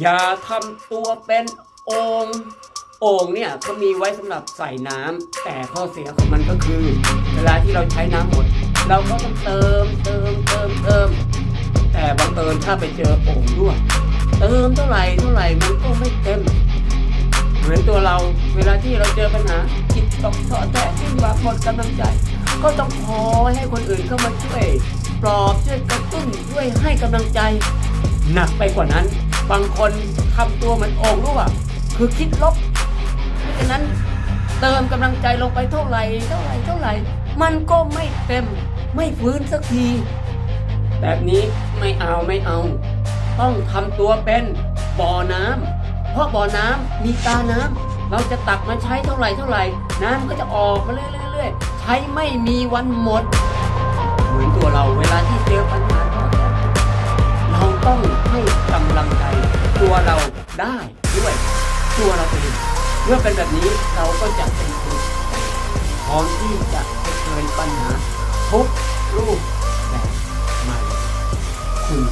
อย่าทำตัวเป็นโอ่งโอ่งเนี่ยเขามีไว้สำหรับใส่น้ำแต่ข้อเสียของมันก็คือ เวลาที่เราใช้น้ำหมด เราก็ต้องเติมเติมเติมเติมแต่บังเอิญถ้าไปเจอโอ่งรั่วเติมเท่าไหร่เท่าไหร่มันก็ไม่เต็มเหมือนตัวเราเวลาที่เราเจอปัญหาจิตตกท้อแท้ขึ้นมาหมดกำลังใจ ก็ต้องขอให้คนอื่นเข้ามาช่วย ปลอบช่วยกระตุ้นช่วยให้กำลังใจ หนักไปกว่านั้น บางคนทำตัวเหมันโอ่งรั่วคือคิดลบเพราะฉะนั้นเติมกำลังใจลงไปเท่าไหร่เท่าไหร่เท่าไหร่ มันก็ไม่เต็มไม่ฟื้นสักที แบบนี้ไม่เอาไม่เอา ต้องทำตัวเป็นบ่อน้ำเพราะบ่อน้ำมีตาน้ำเราจะตักมาใช้เท่าไหร่เท่าไหร่ น้ำก็จะออกมาเรื่อยๆใช้ไม่มีวันหมด เหมือนตัวเราเวลาที่เจอปัญหาเราต้อง ตัวเราได้ด้วยตัวเราเองเมื่อเป็นแบบนี้เราก็จะเป็นคนพร้อมที่จะเผชิญปัญหาทุกรูปแบบใหม่คุณ